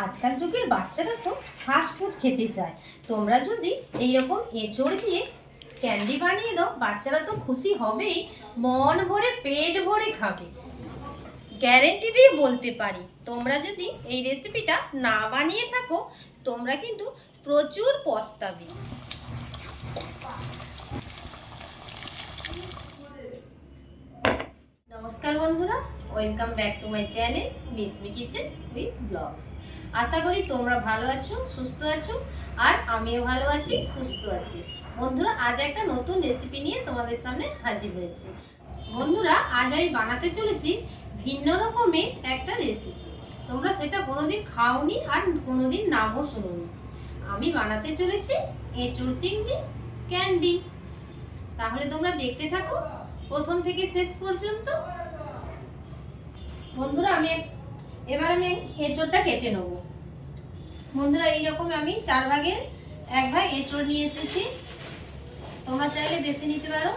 আজকাল যুগের বাচ্চারা তো ফাস্ট ফুড খেতে চায়। তোমরা যদি এইরকম এঁচড় দিয়ে ক্যান্ডি বানিয়ে দাও, বাচ্চারা তো খুশি হবেই, মন ভরে, পেট ভরে খাবে। গ্যারেন্টি দিয়ে বলতে পারি, তোমরা যদি এই রেসিপিটা না বানিয়ে থাকো, তোমরা কিন্তু প্রচুর পস্তাবে। নমস্কার বন্ধুরা welcome back to my channel Mishmi kitchen with blogs আশা করি তোমরা ভালো আছো, সুস্থ আছো, আর আমিও ভালো আছি, সুস্থ আছি। বন্ধুরা, আজ একটা নতুন রেসিপি নিয়ে তোমাদের সামনে হাজির হয়েছি। বন্ধুরা, আজ আমি বানাতে চলেছি ভিন্ন রকমের একটা রেসিপি তোমরা সেটা কোনোদিন খাওনি আর কোনোদিন নামও শোনোনি। আমি বানাতে চলেছি এঁচড় চিংড়ি, ক্যান্ডি। তাহলে তোমরা দেখতে থাকো প্রথম থেকে শেষ পর্যন্ত। বন্ধুরা, আমি এবার আমি এঁচড়টা কেটে নেব। বন্ধুরা, এইরকম আমি চার ভাগের এক ভাগ এঁচড় নিয়ে এসেছি। তোমরা চাইলে বেশি নিতে পারো।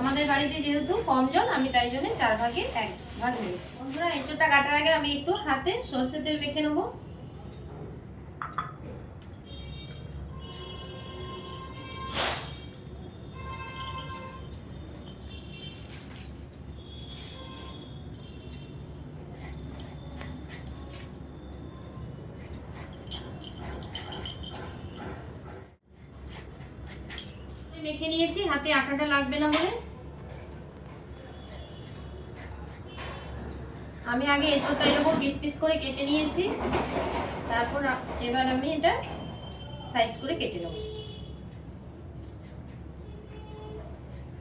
আমাদের বাড়িতে যেহেতু কম জল, আমি তাই জন্য চার ভাগে এক ভাগ নিয়েছি। বন্ধুরা, এঁচড়টা কাটার আগে আমি একটু হাতে সর্ষে তেল মেখে নেব। মেখে নিয়েছি, হাতে আটাটা লাগবে না বলে আমি আগে এঁচোড়টা এরকম পিস পিস করে কেটে নিয়েছি। তারপর এবার আমি এটা সাইজ করে কেটে নেব।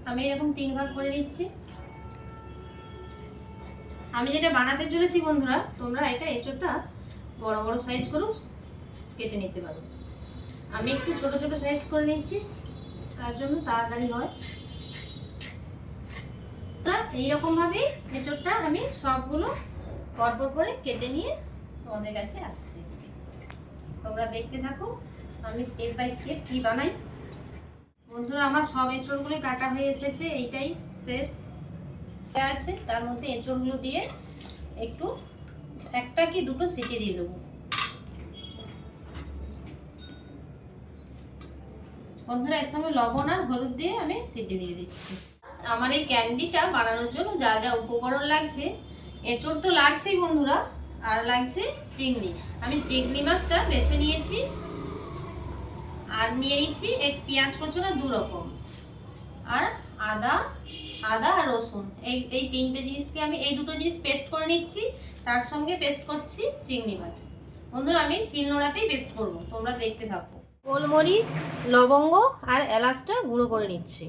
আমি এরকম তিন ভাগ করে নিচ্ছি। আমি যেটা বানাতে চলেছি বন্ধুরা, তোমরা এটা এঁচোড়টা বড় বড় সাইজ করেও কেটে নিতে পারো। আমি একটু ছোট ছোট সাইজ করে নিচ্ছি। তার জন্য তাড়াতাড়ি হয়। এইরকম ভাবে এঁচড়টা আমি সবগুলো পরপর করে কেটে নিয়ে তোমাদের কাছে আসছি। তোমরা দেখতে থাকো, আমি স্টেপ বাই স্টেপ কি বানাই। বন্ধুরা, আমার সব এঁচড়গুলো কাটা হয়ে এসেছে, এইটাই শেষ। আছে, তার মধ্যে এঁচড়গুলো দিয়ে একটু, একটা কি দুটো সিটি দিয়ে দেবো। বন্ধুরা, এর সঙ্গে লবণ আর হলুদ দিয়ে আমি সিটি দিয়ে দিচ্ছি। আমার এই ক্যান্ডিটা বানানোর জন্য যা যা উপকরণ লাগছে, এঁচড় তো লাগছেই বন্ধুরা, আর লাগছে চিংড়ি। আমি চিংড়ি মাছটা বেছে নিয়েছি, আর নিয়ে নিচ্ছি এক পেঁয়াজ কচুরা দু রকম আর আদা আদা আর রসুন। এই এই তিনটে জিনিসকে আমি, এই দুটো জিনিস পেস্ট করে নিচ্ছি, তার সঙ্গে পেস্ট করছি চিংড়ি মাছ। বন্ধুরা, আমি শিলনোড়াতেই পেস্ট করব, তোমরা দেখতে থাকো। গোলমরিচ, লবঙ্গ আর এলাচটা গুঁড়ো করে নিচ্ছি।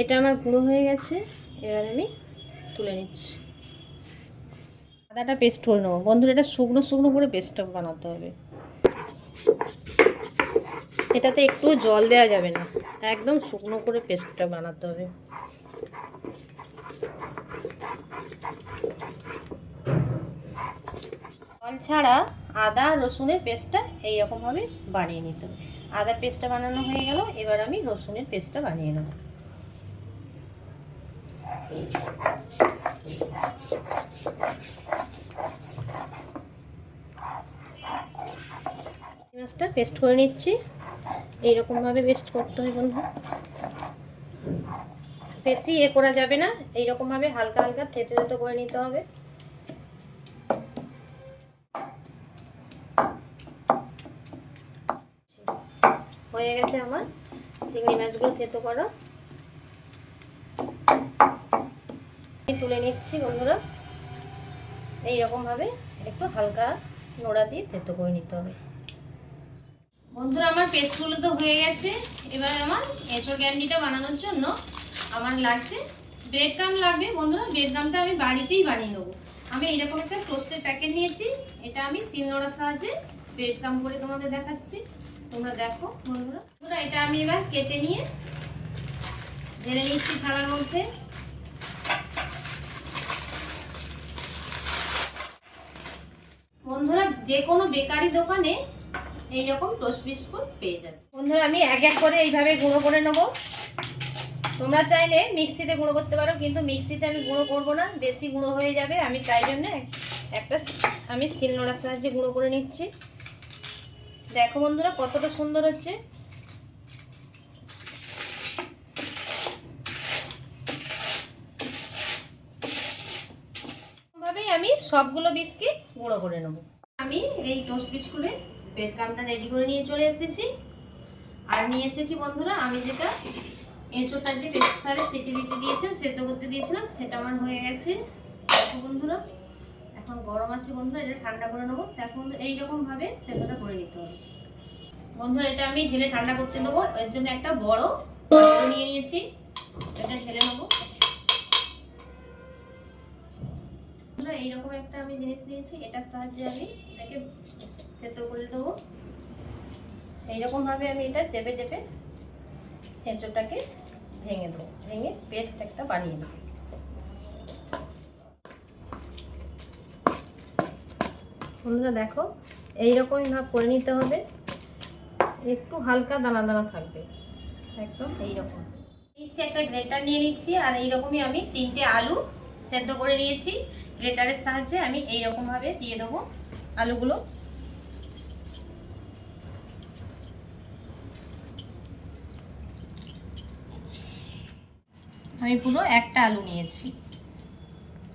এটা আমার গুঁড়ো হয়ে গেছে, এবার আমি তুলে নিচ্ছি। আদাটা পেস্ট করে নেব। বন্ধুরা, এটা শুকনো শুকনো করে পেস্টটা বানাতে হবে। এটাতে একটু জল দেওয়া যাবে না। একদম শুকনো করে পেস্টটা বানাতে হবে। জল ছাড়া আদা, রসুনের পেস্টটা এইরকমভাবে বানিয়ে নিতে হবে। আদা পেস্টটা বানানো হয়ে গেল, এবার আমি রসুনের পেস্টটা বানিয়ে নেব। পেস্ট করে নিচ্ছি। এইরকমভাবে পেস্ট করতে হয় বন্ধু বেশি এ করা যাবে না, এইরকমভাবে হালকা হালকা থেতে থেতে করে নিতে হবে। হয়ে গেছে আমার, চিংড়ি মাছগুলো থেতো করা। তুলে নিচ্ছি বন্ধুরা। এইরকমভাবে একটু হালকা নোড়া দিয়ে থেতো করে নিতে হবে। বন্ধুরা, আমার পেস্টগুলো তো হয়ে গেছে। এবার আমার এঁচড় ক্যান্ডিটা বানানোর জন্য আমার লাগছে ব্রেড গাম লাগবে। বন্ধুরা ব্রেড গামটা আমি বাড়িতেই বানিয়ে নেব। আমি এরকম একটা টোস্টের প্যাকেট নিয়েছি। এটা আমি শিলনোড়ার সাহায্যে ব্রেড গাম করে তোমাদের দেখাচ্ছি। তোমরা দেখো, বন্ধুরা। বন্ধুরা, এটা আমি এবার কেটে নিয়ে ঢেলে নিচ্ছি থালার মধ্যে। বন্ধুরা, যে কোনো বেকারি দোকানে এইরকম টোস্ট বিস্কুট পেয়ে যাবে। বন্ধুরা আমি এক এক করে এইভাবে গুঁড়ো করে নেব। তোমরা চাইলে মিক্সিতে গুঁড়ো করতে পারো কিন্তু মিক্সিতে আমি গুঁড়ো করব না বেশি গুঁড়ো হয়ে যাবে। আমি তাই জন্য একটা আমি শিলনোড়ার সাহায্যে গুঁড়ো করে নিচ্ছি। দেখো বন্ধুরা কতটা সুন্দর হচ্ছে। ভাবেই আমি সবগুলো বিস্কিট গুঁড়ো করে নেব। আমি এই টোস্ট বিস্কুটের ব্রেড কামটা রেডি করে নিয়ে চলে এসেছি। আর নিয়ে এসেছি বন্ধুরা, আমি যেটা এঁচোটা যে প্রেসারে সিটি দিতে দিয়েছিলাম, সেদ্ধ করতে দিয়েছিলাম, সেটা আমার হয়ে গেছে। দেখো বন্ধুরা, এখন গরম আছে বন্ধুরা, এটা ঠান্ডা করে নেব। দেখো বন্ধু এইরকম ভাবে সেদ্ধটা করে নিতে হবে। বন্ধুরা, এটা আমি ঢেলে ঠান্ডা করতে দেবো, এর জন্য একটা বড় পাত্র নিয়ে নিয়েছি। এটা ঢেলে নেব। এইরকম একটা আমি জিনিস নিয়েছি এটার সাহায্যে আমি এটাকে সেদ্ধ করে দেবো। এইরকম ভাবে আমি এটা চেপে চেপে এঁচোড়টাকে ভেঙে দেবো। ভেঙে পেস্ট একটা বানিয়ে দেবো বন্ধুরা দেখো, এইরকমই ভাব করে নিতে হবে। একটু হালকা দানা দানা থাকবে। একদম এইরকম। নিচ্ছি একটা গ্রেটার নিয়ে নিচ্ছি, আর এইরকমই আমি তিনটে আলু সেদ্ধ করে নিয়েছি। গ্রেটারের সাহায্যে আমি এইরকম ভাবে দিয়ে দেবো আলুগুলো। আমি পুরো একটা আলু নিয়েছি।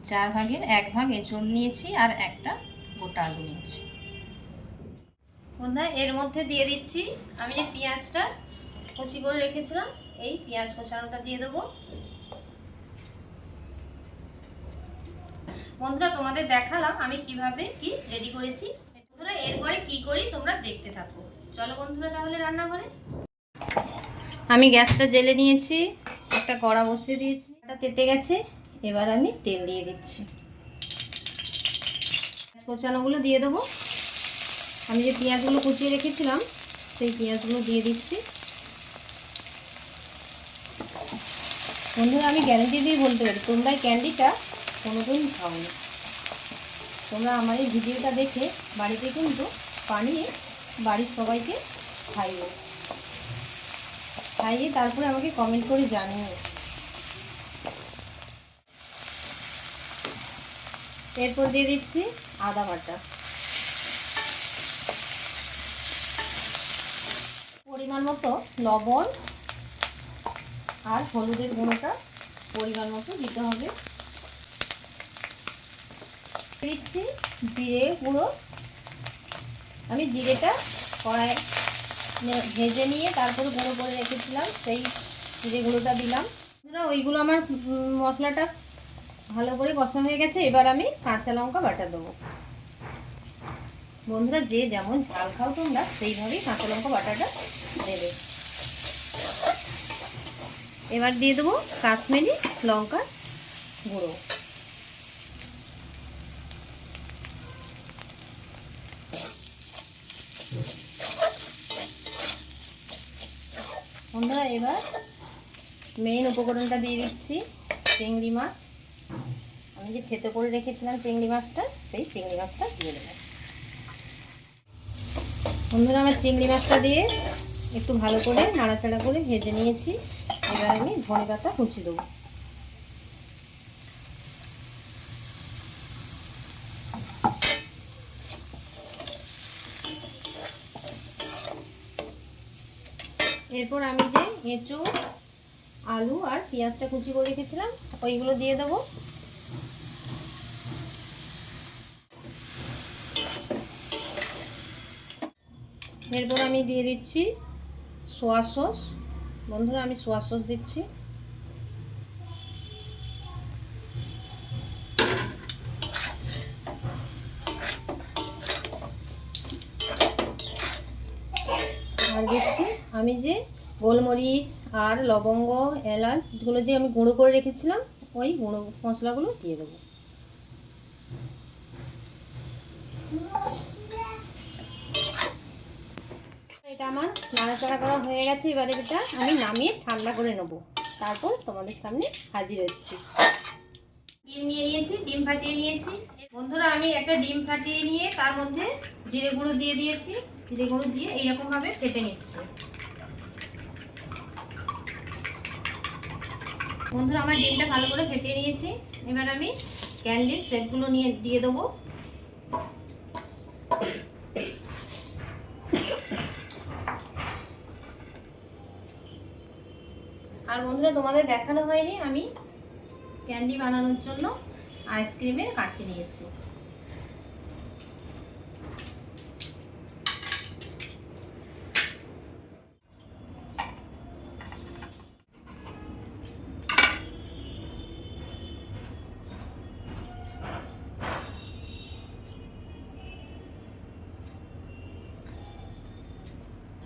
চার ভাগের এক ভাগ এঁচড় নিয়েছি আর একটা গোটা আলু নিয়েছি। বন্ধুরা, এর মধ্যে দিয়ে দিচ্ছি। আমি যে পেঁয়াজটা কুচি করে রেখেছিলাম, এই পেঁয়াজ কোচানোটা দিয়ে দেবো। বন্ধুরা, তোমাদের দেখালাম আমি কীভাবে কি রেডি করেছি। বন্ধুরা, এরপরে কি করি তোমরা দেখতে থাকো। চলো বন্ধুরা, তাহলে রান্নাঘরে। আমি গ্যাসটা জেলে নিয়েছি। একটা কড়া বসিয়ে দিয়েছি। এটা তেতে গেছে, এবার আমি তেল দিয়ে দিচ্ছি। কোচানোগুলো দিয়ে দেবো। আমি যে পেঁয়াজগুলো কুচিয়ে রেখেছিলাম, সেই পেঁয়াজগুলো দিয়ে দিচ্ছি। বন্ধুরা, আমি গ্যারেন্টি দিয়ে বলতে পারি, তোমরা এই ক্যান্ডিটা কোনোদিন খাওনি। তোমরা আমার এই ভিডিওটা দেখে বাড়িতে কিন্তু বানিয়ে বাড়ির সবাইকে খাইও। খাইয়ে তারপরে আমাকে কমেন্ট করে জানিও এরপর দিয়ে দিচ্ছি আদা বাটা। পরিমাণ মতো লবণ আর হলুদের গুঁড়োটা পরিমাণ মতো দিতে হবে। দিচ্ছি জিরে গুঁড়ো। আমি জিরেটা কড়াই ভেজে নিয়ে তারপরে গুঁড়ো করে রেখেছিলাম, সেই জিরে গুঁড়োটা দিলাম। ওইগুলো আমার মশলাটা ভালো করে কষা হয়ে গেছে, এবার আমি কাঁচা লঙ্কা বাটা দেবো। বন্ধুরা, যে যেমন ঝাল খাও তোমরা, সেইভাবেই কাঁচা লঙ্কা বাটাটা দেবে। এবার দিয়ে দেবো কাশ্মীরি লঙ্কা গুঁড়ো। বন্ধুরা এবার মেইন উপকরণটা দিয়ে দিচ্ছি চিংড়ি মাছ। আমি যে থেতো করে রেখেছিলাম চিংড়ি মাছটা, সেই চিংড়ি মাছটা দিয়ে দেবো। বন্ধুরা, আমার চিংড়ি মাছটা দিয়ে একটু ভালো করে নাড়াচাড়া করে ভেজে নিয়েছি। এবার আমি ধনে পাতা কুচি দেবো। এরপর আমি যে এঁচো, আলু আর পেঁয়াজটা কুচি করে রেখেছিলাম, ওইগুলো দিয়ে দেবো। এরপর আমি দিয়ে দিচ্ছি সোয়া সস। বন্ধুরা, আমি সোয়া সস দিচ্ছি। আর দিচ্ছি আমি যে গোলমরিচ আর লবঙ্গ, এলাচ, এগুলো যে আমি গুঁড়ো করে রেখেছিলাম, ওই গুঁড়ো মশলাগুলো দিয়ে দেবো। এটা আমার নাড়াচাড়া করা হয়ে গেছে, এবারে এটা আমি নামিয়ে ঠান্ডা করে নেব। তারপর তোমাদের সামনে হাজির হচ্ছি। ডিম নিয়ে নিয়েছি, ডিম ফাটিয়ে নিয়েছি। বন্ধুরা, আমি একটা ডিম ফাটিয়ে নিয়ে তার মধ্যে জিরে গুঁড়ো দিয়ে দিয়েছি। চিড়েগুলো দিয়ে এইরকমভাবে ফেটে নিচ্ছে। বন্ধুরা, আমার ডিমটা ভালো করে ফেটে নিয়েছি। এবার আমি ক্যান্ডির সেটগুলো নিয়ে, দিয়ে দেবো। আর বন্ধুরা, তোমাদের দেখানো হয়নি, আমি ক্যান্ডি বানানোর জন্য আইসক্রিমের কাঠি নিয়েছি।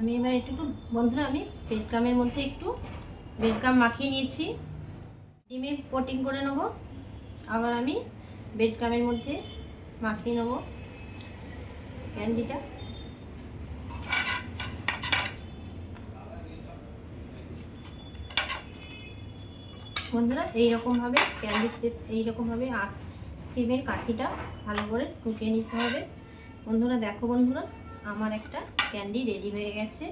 আমি এবার একটু একটু, বন্ধুরা আমি বেডকামের মধ্যে একটু বেডকাম মাখিয়ে নিয়েছি। ডিমে কোটিং করে নেব। আবার আমি বেডকামের মধ্যে মাখিয়ে নেব ক্যান্ডিটা। বন্ধুরা, এইরকমভাবে ক্যান্ডি সেট, এইরকমভাবে আইসক্রিমের কাঠিটা ভালো করে টুকিয়ে নিতে হবে। বন্ধুরা, দেখো বন্ধুরা। আমার একটা ক্যান্ডি রেডি হয়ে গেছে।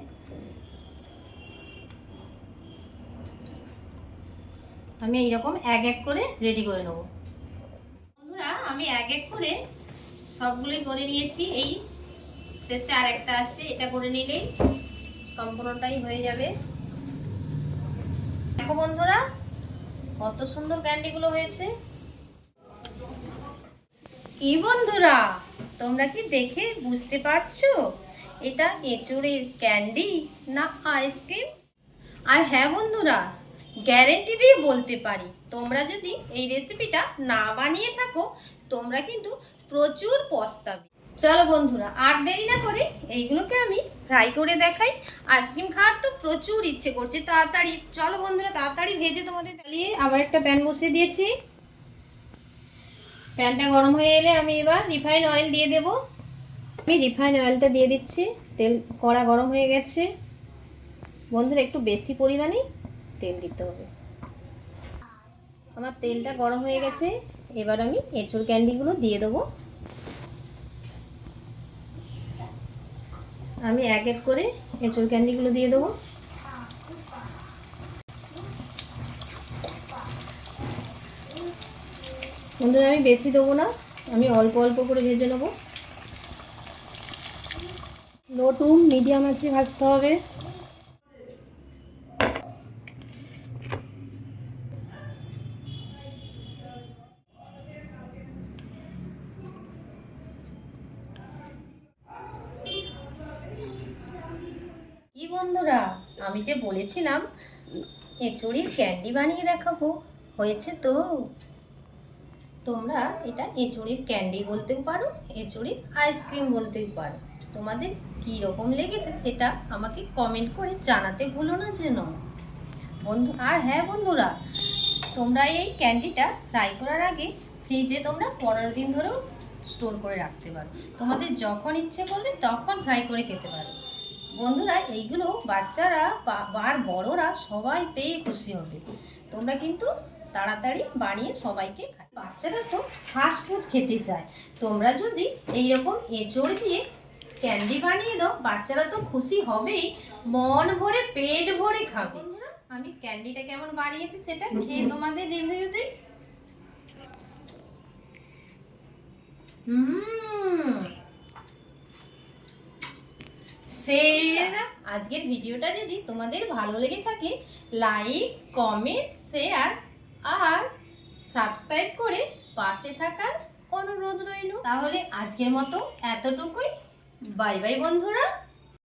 আমি এইরকম এক এক করে রেডি করে নেব। বন্ধুরা, আমি এক এক করে সবগুলোই করে নিয়েছি। এই শেষে আর একটা আছে, এটা করে নিলেই সম্পূর্ণটাই হয়ে যাবে। দেখো বন্ধুরা, কত সুন্দর ক্যান্ডিগুলো হয়েছে। কি বন্ধুরা তোমরা কি দেখে বুঝতে পারছ? এটা এঁচুড়ের ক্যান্ডি না আইসক্রিম? আর হ্যাঁ বন্ধুরা, গ্যারেন্টি দিয়ে বলতে পারি, তোমরা যদি এই রেসিপিটা না বানিয়ে থাকো, তোমরা কিন্তু প্রচুর পস্তাবে। চলো বন্ধুরা, আর দেরি না করে এইগুলোকে আমি ফ্রাই করে দেখাই। আইসক্রিম খাওয়ার তো প্রচুর ইচ্ছে করছে, তাড়াতাড়ি। চলো বন্ধুরা, তাড়াতাড়ি ভেজে তোমাদের চালিয়ে আবার একটা প্যান বসিয়ে দিয়েছি। প্যানটা গরম হয়ে এলে আমি এবার রিফাইন অয়েল দিয়ে দেব। আমি রিফাইন অয়েলটা দিয়ে দিচ্ছি। তেল, কড়া গরম হয়ে গেছে। বন্ধুরা, একটু বেশি পরিমাণে তেল দিতে হবে। আমার তেলটা গরম হয়ে গেছে। এবার আমি এঁচড় ক্যান্ডিগুলো দিয়ে দেবো। আমি এক এক করে এঁচড় ক্যান্ডিগুলো দিয়ে দেবো। বন্ধুরা, আমি বেশি দেবো না। আমি অল্প অল্প করে ভেজে নেব। লো টু মিডিয়াম আছে ভাজতে হবে। বন্ধুরা, আমি যে বলেছিলাম এঁচুড়ির ক্যান্ডি বানিয়ে দেখাবো, হয়েছে তো? তোমরা এটা এঁচুড়ির ক্যান্ডি বলতেও পারো, এঁচুড়ির আইসক্রিম বলতেও পারো। তোমাদের কী রকম লেগেছে সেটা আমাকে কমেন্ট করে জানাতে ভুলো না যেন। বন্ধু, আর হ্যাঁ বন্ধুরা, তোমরা এই ক্যান্ডিটা ফ্রাই করার আগে ফ্রিজে তোমরা পনেরো দিন ধরেও স্টোর করে রাখতে পারো। তোমাদের যখন ইচ্ছে করবে তখন ফ্রাই করে খেতে পারো। বন্ধুরা, এইগুলো বাচ্চারা আর বড়রা সবাই পেয়ে খুশি হবে। তোমরা কিন্তু তাড়াতাড়ি বানিয়ে সবাইকে খাই বাচ্চারা তো ফাস্ট ফুড খেতে চায়। তোমরা যদি এইরকম এঁচড় দিয়ে ক্যান্ডি বানিয়ে দাও, বাচ্চারা তো খুশি হবেই। মন ভরে, পেট ভরে খাবে। আমি ক্যান্ডিটা কেমন বানিয়েছি সেটা খেয়ে তোমাদের রিভিউ দিই। আজকের ভিডিওটা যদি তোমাদের ভালো লেগে থাকে লাইক কমেন্ট শেয়ার আর সাবস্ক্রাইব করে পাশে থাকার অনুরোধ রইল। তাহলে আজকের মতো এতটুকুই। বাই বাই বন্ধুরা।